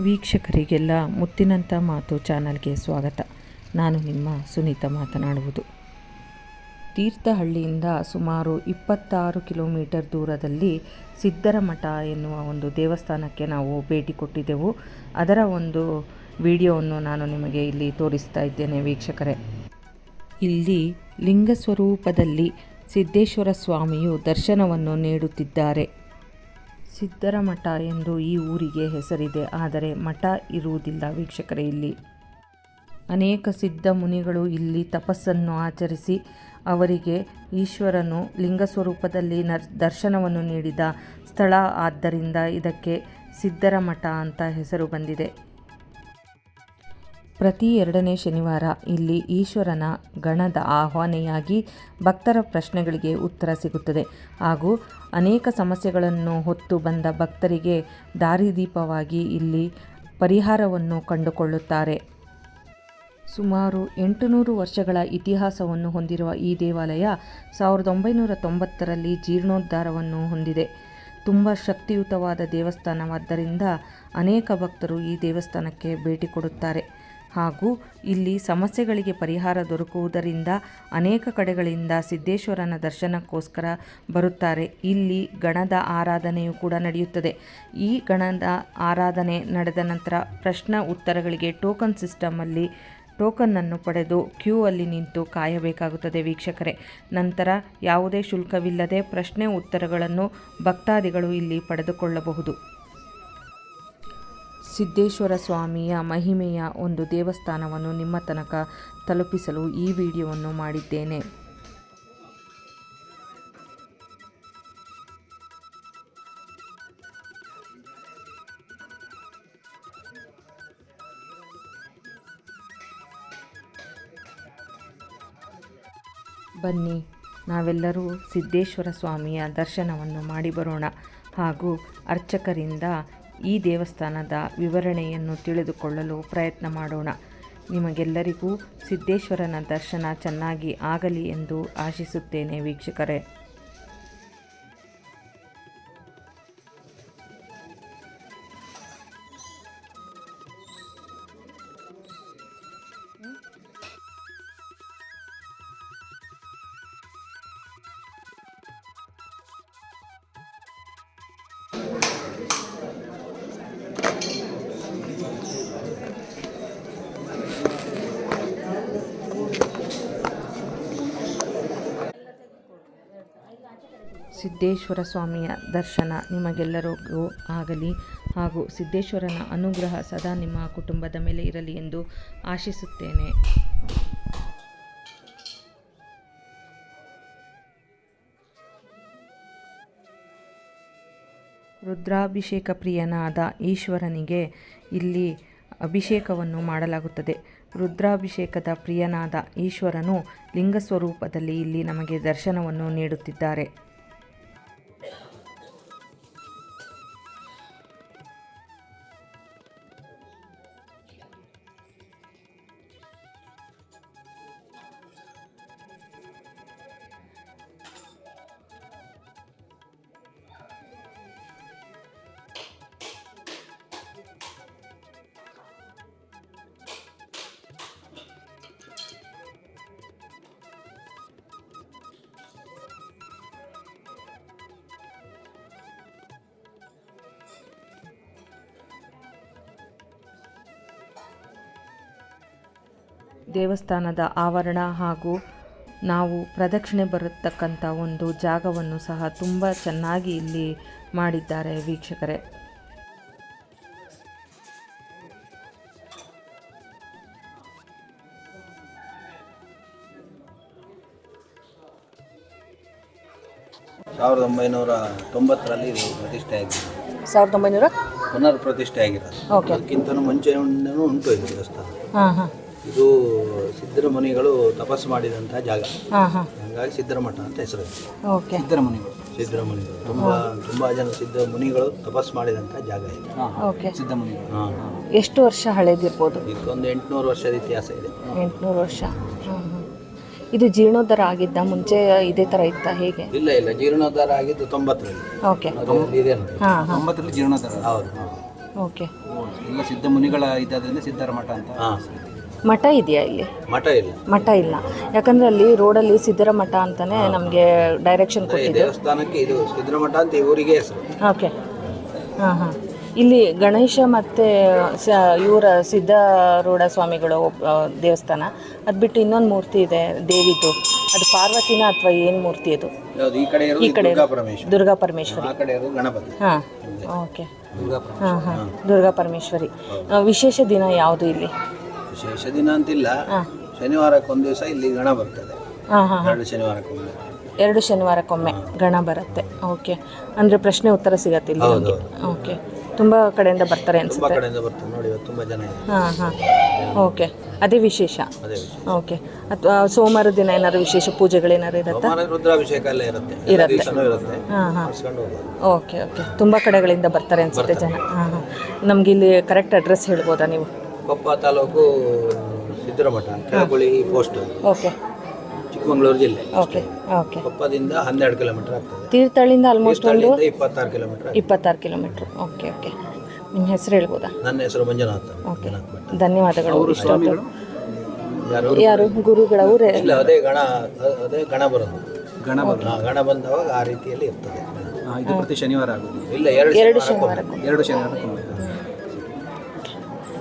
ವೀಕ್ಷಕರಿಗೆಲ್ಲ ಮುತ್ತಿನಂಥ ಮಾತು ಚಾನಲ್ಗೆ ಸ್ವಾಗತ. ನಾನು ನಿಮ್ಮ ಸುನೀತಾ ಮಾತನಾಡುವುದು. ತೀರ್ಥಹಳ್ಳಿಯಿಂದ ಸುಮಾರು ಇಪ್ಪತ್ತಾರು ಕಿಲೋಮೀಟರ್ ದೂರದಲ್ಲಿ ಸಿದ್ದರಮಠ ಎನ್ನುವ ಒಂದು ದೇವಸ್ಥಾನಕ್ಕೆ ನಾವು ಭೇಟಿ ಕೊಟ್ಟಿದ್ದೆವು. ಅದರ ಒಂದು ವಿಡಿಯೋವನ್ನು ನಾನು ನಿಮಗೆ ಇಲ್ಲಿ ತೋರಿಸ್ತಾ ಇದ್ದೇನೆ ವೀಕ್ಷಕರೇ. ಇಲ್ಲಿ ಲಿಂಗ ಸ್ವರೂಪದಲ್ಲಿ ಸಿದ್ದೇಶ್ವರ ಸ್ವಾಮಿಯು ದರ್ಶನವನ್ನು ನೀಡುತ್ತಿದ್ದಾರೆ. ಸಿದ್ದರ ಮಠ ಎಂದು ಈ ಊರಿಗೆ ಹೆಸರಿದೆ. ಆದರೆ ಮಠ ಇರುವುದಿಲ್ಲ ವೀಕ್ಷಕರೇ ಇಲ್ಲಿ. ಅನೇಕ ಸಿದ್ಧ ಮುನಿಗಳು ಇಲ್ಲಿ ತಪಸ್ಸನ್ನು ಆಚರಿಸಿ ಅವರಿಗೆ ಈಶ್ವರನು ಲಿಂಗ ಸ್ವರೂಪದಲ್ಲಿ ನರ್, ದರ್ಶನವನ್ನು ನೀಡಿದ ಸ್ಥಳ. ಆದ್ದರಿಂದ ಇದಕ್ಕೆ ಸಿದ್ದರ ಮಠ ಅಂತ ಹೆಸರು ಬಂದಿದೆ. ಪ್ರತಿ ಎರಡನೇ ಶನಿವಾರ ಇಲ್ಲಿ ಈಶ್ವರನ ಗಣದ ಆಹ್ವಾನೆಯಾಗಿ ಭಕ್ತರ ಪ್ರಶ್ನೆಗಳಿಗೆ ಉತ್ತರ ಸಿಗುತ್ತದೆ. ಹಾಗೂ ಅನೇಕ ಸಮಸ್ಯೆಗಳನ್ನು ಹೊತ್ತು ಬಂದ ಭಕ್ತರಿಗೆ ದಾರಿದೀಪವಾಗಿ ಇಲ್ಲಿ ಪರಿಹಾರವನ್ನು ಕಂಡುಕೊಳ್ಳುತ್ತಾರೆ. ಸುಮಾರು ಎಂಟುನೂರು ವರ್ಷಗಳ ಇತಿಹಾಸವನ್ನು ಹೊಂದಿರುವ ಈ ದೇವಾಲಯ ಸಾವಿರದ ಒಂಬೈನೂರ ತೊಂಬತ್ತರಲ್ಲಿ ಜೀರ್ಣೋದ್ಧಾರವನ್ನು ಹೊಂದಿದೆ. ತುಂಬ ಶಕ್ತಿಯುತವಾದ ದೇವಸ್ಥಾನವಾದ್ದರಿಂದ ಅನೇಕ ಭಕ್ತರು ಈ ದೇವಸ್ಥಾನಕ್ಕೆ ಭೇಟಿ ಕೊಡುತ್ತಾರೆ. ಹಾಗೂ ಇಲ್ಲಿ ಸಮಸ್ಯೆಗಳಿಗೆ ಪರಿಹಾರ ದೊರಕುವುದರಿಂದ ಅನೇಕ ಕಡೆಗಳಿಂದ ಸಿದ್ದೇಶ್ವರನ ದರ್ಶನಕ್ಕೋಸ್ಕರ ಬರುತ್ತಾರೆ. ಇಲ್ಲಿ ಗಣದ ಆರಾಧನೆಯು ಕೂಡ ನಡೆಯುತ್ತದೆ. ಈ ಗಣದ ಆರಾಧನೆ ನಡೆದ ನಂತರ ಪ್ರಶ್ನ ಉತ್ತರಗಳಿಗೆ ಟೋಕನ್ ಸಿಸ್ಟಮಲ್ಲಿ ಟೋಕನ್ನನ್ನು ಪಡೆದು ಕ್ಯೂ ಅಲ್ಲಿ ನಿಂತು ಕಾಯಬೇಕಾಗುತ್ತದೆ ವೀಕ್ಷಕರೇ. ನಂತರ ಯಾವುದೇ ಶುಲ್ಕವಿಲ್ಲದೆ ಪ್ರಶ್ನೆ ಉತ್ತರಗಳನ್ನು ಭಕ್ತಾದಿಗಳು ಇಲ್ಲಿ ಪಡೆದುಕೊಳ್ಳಬಹುದು. ಸಿದ್ದೇಶ್ವರ ಸ್ವಾಮಿಯ ಮಹಿಮೆಯ ಒಂದು ದೇವಸ್ಥಾನವನ್ನು ನಿಮ್ಮ ತನಕ ತಲುಪಿಸಲು ಈ ವಿಡಿಯೋವನ್ನು ಮಾಡಿದ್ದೇನೆ. ಬನ್ನಿ, ನಾವೆಲ್ಲರೂ ಸಿದ್ದೇಶ್ವರ ಸ್ವಾಮಿಯ ದರ್ಶನವನ್ನು ಮಾಡಿ ಬರೋಣ. ಹಾಗೂ ಅರ್ಚಕರಿಂದ ಈ ದೇವಸ್ಥಾನದ ವಿವರಣೆಯನ್ನು ತಿಳಿದುಕೊಳ್ಳಲು ಪ್ರಯತ್ನ ಮಾಡೋಣ. ನಿಮಗೆಲ್ಲರಿಗೂ ಸಿದ್ದೇಶ್ವರನ ದರ್ಶನ ಚೆನ್ನಾಗಿ ಆಗಲಿ ಎಂದು ಆಶಿಸುತ್ತೇನೆ ವೀಕ್ಷಕರೇ. ಸಿದ್ದೇಶ್ವರ ಸ್ವಾಮಿಯ ದರ್ಶನ ನಿಮಗೆಲ್ಲರಿಗೂ ಆಗಲಿ ಹಾಗೂ ಸಿದ್ದೇಶ್ವರನ ಅನುಗ್ರಹ ಸದಾ ನಿಮ್ಮ ಕುಟುಂಬದ ಮೇಲೆ ಇರಲಿ ಎಂದು ಆಶಿಸುತ್ತೇನೆ. ರುದ್ರಾಭಿಷೇಕ ಪ್ರಿಯನಾದ ಈಶ್ವರನಿಗೆ ಇಲ್ಲಿ ಅಭಿಷೇಕವನ್ನು ಮಾಡಲಾಗುತ್ತದೆ. ರುದ್ರಾಭಿಷೇಕದ ಪ್ರಿಯನಾದ ಈಶ್ವರನು ಲಿಂಗ ಸ್ವರೂಪದಲ್ಲಿ ಇಲ್ಲಿ ನಮಗೆ ದರ್ಶನವನ್ನು ನೀಡುತ್ತಿದ್ದಾರೆ. ದೇವಸ್ಥಾನದ ಆವರಣ ಹಾಗೂ ನಾವು ಪ್ರದಕ್ಷಿಣೆ ಬರತಕ್ಕಂಥ ಒಂದು ಜಾಗವನ್ನು ಸಹ ತುಂಬ ಚೆನ್ನಾಗಿ ಇಲ್ಲಿ ಮಾಡಿದ್ದಾರೆ ವೀಕ್ಷಕರೇ. ಸಾವಿರದ ಒಂಬೈನೂರ ತೊಂಬತ್ತರಲ್ಲಿ ಇದು ಪ್ರತಿಷ್ಠೆ ಆಗಿದೆ. ಸಾವಿರದ ಒಂಬೈನೂರ? ಪುನರ್ ಪ್ರತಿಷ್ಠೆ ಆಗಿರೋದು ಓಕೆ ಅದಕ್ಕಿಂತ ಮುಂಚೆ ಉಂಟು ಇದು ದೇವಸ್ಥಾನ. ಹಾಂ ಹಾಂ. ಇದು ಸಿದ್ಧರ ಮುನಿಗಳು ತಪಸ್ಸು ಮಾಡಿದಂತಹ ಜಾಗ. ಹಂಗಾಗಿ ಹಾಂ. ಹಾಗಾಗಿ ಸಿದ್ಧರ ಮಠ ಅಂತ ಹೆಸರು ಓಕೆ. ಸಿದ್ಧರ ಮುನಿಗಳು ಸಿದ್ಧರ ಮುನಿಗಳು ತುಂಬಾ ತುಂಬಾ ಜನ ಸಿದ್ಧ ಮುನಿಗಳು ತಪಸ್ಸು ಮಾಡಿದಂತಹ ಜಾಗ ಇದೆ. ಓಕೆ. ಸಿದ್ಧ ಮುನಿಗಳು ಹಾಂ. ಎಷ್ಟು ವರ್ಷ ಹಳೇದಿರ್ಬೋದು? ಇದೊಂದು ಎಂಟುನೂರು ವರ್ಷದ ಇತಿಹಾಸ ಇದೆ. ಎಂಟುನೂರು ವರ್ಷ. ಹ್ಮ್, ಹ್ಮ್. ಇದು ಜೀರ್ಣೋದ್ಧಾರ ಆಗಿದ್ದ ಮುಂಚೆ ಇದೇ ಥರ ಇತ್ತ ಹೇಗೆ? ಇಲ್ಲ ಇಲ್ಲ. ಜೀರ್ಣೋದ್ಧಾರ ಆಗಿದ್ದು ತೊಂಬತ್ತರಲ್ಲಿ. ಓಕೆ. ಇದೆ ನೋಡಿ ಹಾಂ ಹಾಂ. ತೊಂಬತ್ತರಲ್ಲಿ ಜೀರ್ಣೋದ್ಧಾರ. ಹೌದು ಓಕೆ. ಎಲ್ಲ ಸಿದ್ಧ ಮುನಿಗಳ ಇದ್ದಾದ್ರಿಂದ ಸಿದ್ಧರ ಮಠ ಅಂತ ಹಾಂ. ಮಠ ಇದೆಯಾ ಇಲ್ಲಿ? ಮಠ ಇಲ್ಲ. ಮಠ ಇಲ್ಲ. ಯಾಕಂದ್ರೆ ಅಲ್ಲಿ ರೋಡಲ್ಲಿ ಸಿದ್ದರ ಮಠ ಅಂತಾನೆ ನಮಗೆ ಡೈರೆಕ್ಷನ್ ಕೊಟ್ಟಿದೆ ದೇವಸ್ಥಾನಕ್ಕೆ ಇದು ಅಂತ ಈ ಊರಿಗೆ ಹೆಸರು. ಓಕೆ. ಹಾಂ ಹಾಂ. ಇಲ್ಲಿ ಗಣೇಶ ಮತ್ತು ಸ ಇವರ ಸಿದ್ಧಾರೂಢ ಸ್ವಾಮಿಗಳು ಆ, ದೇವಸ್ಥಾನ. ಅದು ಬಿಟ್ಟು ಇನ್ನೊಂದು ಮೂರ್ತಿ ಇದೆ ದೇವಿದು. ಅದು ಪಾರ್ವತಿನ ಅಥವಾ ಏನು ಮೂರ್ತಿ ಅದು? ಯಾವುದು? ಈ ಕಡೆ ಇರೋದು ಈ ಕಡೆ ದುರ್ಗಾ ಪರಮೇಶ್ವರ. ದುರ್ಗಾ ಪರಮೇಶ್ವರಿ. ಆ ಕಡೆ ಇರೋದು ಗಣಪತಿ. ಹಾಂ. ಓಕೆ. ದುರ್ಗಾ ಹಾ ಹಾಂ ಹಾಂ. ದುರ್ಗಾ ಪರಮೇಶ್ವರಿ. ಆ, ವಿಶೇಷ ದಿನ ಯಾವುದು ಇಲ್ಲಿ? ವಿಶೇಷ ದಿನ ಅಂತಿಲ್ಲ ಶನಿವಾರಕ್ಕೊಂದು ದಿವಸ ಇಲ್ಲಿ ಗಣ ಬರ್ತದೆ. ಹಾಂ ಹಾಂ ಎರಡು ಶನಿವಾರಕ್ಕೊಮ್ಮೆ. ಎರಡು ಶನಿವಾರಕ್ಕೊಮ್ಮೆ ಗಣ ಬರುತ್ತೆ. ಓಕೆ. ಅಂದರೆ ಪ್ರಶ್ನೆ ಉತ್ತರ ಸಿಗತ್ತೆ ಇಲ್ಲಿ ಓಕೆ. ತುಂಬ ಕಡೆಯಿಂದ ಬರ್ತಾರೆ ತುಂಬಾ ಅನಿಸುತ್ತೆ. ಕಡೆಯಿಂದ ಬರ್ತಾರೆ. ನೋಡಿ ಇವತ್ತು ತುಂಬಾ ಜನ ಇದೆ ಹಾಂ ಹಾಂ. ಓಕೆ. ಅದೇ ವಿಶೇಷ. ಅದೇ ವಿಷಯ ಓಕೆ. ಅಥವಾ ಸೋಮವಾರ ದಿನ ಏನಾದ್ರು ವಿಶೇಷ ಪೂಜೆಗಳೇನಾದ್ರು ಇರುತ್ತಾ? ಸೋಮವಾರ ರುದ್ರಾಭಿಷೇಕ ಎಲ್ಲ ಇರುತ್ತೆ. ಎಲ್ಲ ದಿವಸನೂ ಇರುತ್ತೆ. ಹಾಂ ಹಾಂ. ಮಾಡಿಸ್ಕೊಂಡು ಓಕೆ ಓಕೆ. ತುಂಬ ಕಡೆಗಳಿಂದ ಬರ್ತಾರೆ ಅನಿಸುತ್ತೆ ಜನ. ಹಾಂ ಹಾಂ. ನಮ್ಗೆ ಇಲ್ಲಿ ಕರೆಕ್ಟ್ ಅಡ್ರೆಸ್ ಹೇಳ್ಬೋದಾ ನೀವು? ಕೊಪ್ಪ ತಾಲೂಕು ಸಿದ್ದರಮಠ ಕೆಳಗುಳಿ ಪೋಸ್ಟ್ ಓಕೆ ಚಿಕ್ಕಮಗಳೂರು ಜಿಲ್ಲೆ. ಓಕೆ ಓಕೆ ಕೊಪ್ಪದಿಂದ ಹನ್ನೆರಡು ಕಿಲೋಮೀಟರ್ ಆಗ್ತದೆ. ತೀರ್ಥಹಳ್ಳಿಯಿಂದ ಆಲ್ಮೋಸ್ಟ್ ಒಂದು ತೀರ್ಥಹಳ್ಳಿಯಿಂದ ಇಪ್ಪತ್ತಾರು ಕಿಲೋಮೀಟರ್ ಇಪ್ಪತ್ತಾರು ಕಿಲೋಮೀಟ್ರ್ ಓಕೆ ಓಕೆ ನಿಮ್ಮ ಹೆಸರು ಹೇಳ್ಬೋದಾ? ನನ್ನ ಹೆಸರು ಮಂಜುನಾಥ ಓಕೆ ಧನ್ಯವಾದಗಳು. ಧನ್ಯವಾದಗಳು ಇಷ್ಟೊತ್ತು ಯಾರು? ಯಾರು? ಗುರುಗಳ ಊರೇ ಇಲ್ಲ ಅದೇ ಗಣ ಅದೇ ಗಣ ಬರೋದು. ಗಣ ಹಾ, ಗಣ ಬಂದವಾಗ ಆ ರೀತಿಯಲ್ಲಿ ಇರ್ತದೆ. ಇದು ಪ್ರತಿ ಶನಿವಾರ ಆಗೋದು. ಇಲ್ಲ ಎರಡು ಎರಡು ಶನಿವಾರ ಎರಡು ಶನಿವಾರಕ್ಕೊಮ್ಮೆ.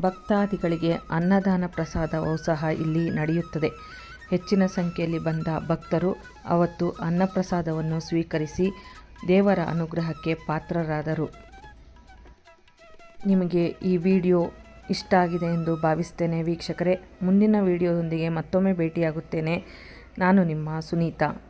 ಭಕ್ತಾದಿಗಳಿಗೆ ಅನ್ನದಾನ ಪ್ರಸಾದವೂ ಸಹ ಇಲ್ಲಿ ನಡೆಯುತ್ತದೆ. ಹೆಚ್ಚಿನ ಸಂಖ್ಯೆಯಲ್ಲಿ ಬಂದ ಭಕ್ತರು ಅವತ್ತು ಅನ್ನಪ್ರಸಾದವನ್ನು ಸ್ವೀಕರಿಸಿ ದೇವರ ಅನುಗ್ರಹಕ್ಕೆ ಪಾತ್ರರಾದರು. ನಿಮಗೆ ಈ ವಿಡಿಯೋ ಇಷ್ಟ ಆಗಿದೆ ಎಂದು ಭಾವಿಸ್ತೇನೆ. ವೀಕ್ಷಕರೇ, ಮುಂದಿನ ವಿಡಿಯೋದೊಂದಿಗೆ ಮತ್ತೊಮ್ಮೆ ಭೇಟಿಯಾಗುತ್ತೇನೆ. ನಾನು ನಿಮ್ಮ ಸುನೀತಾ.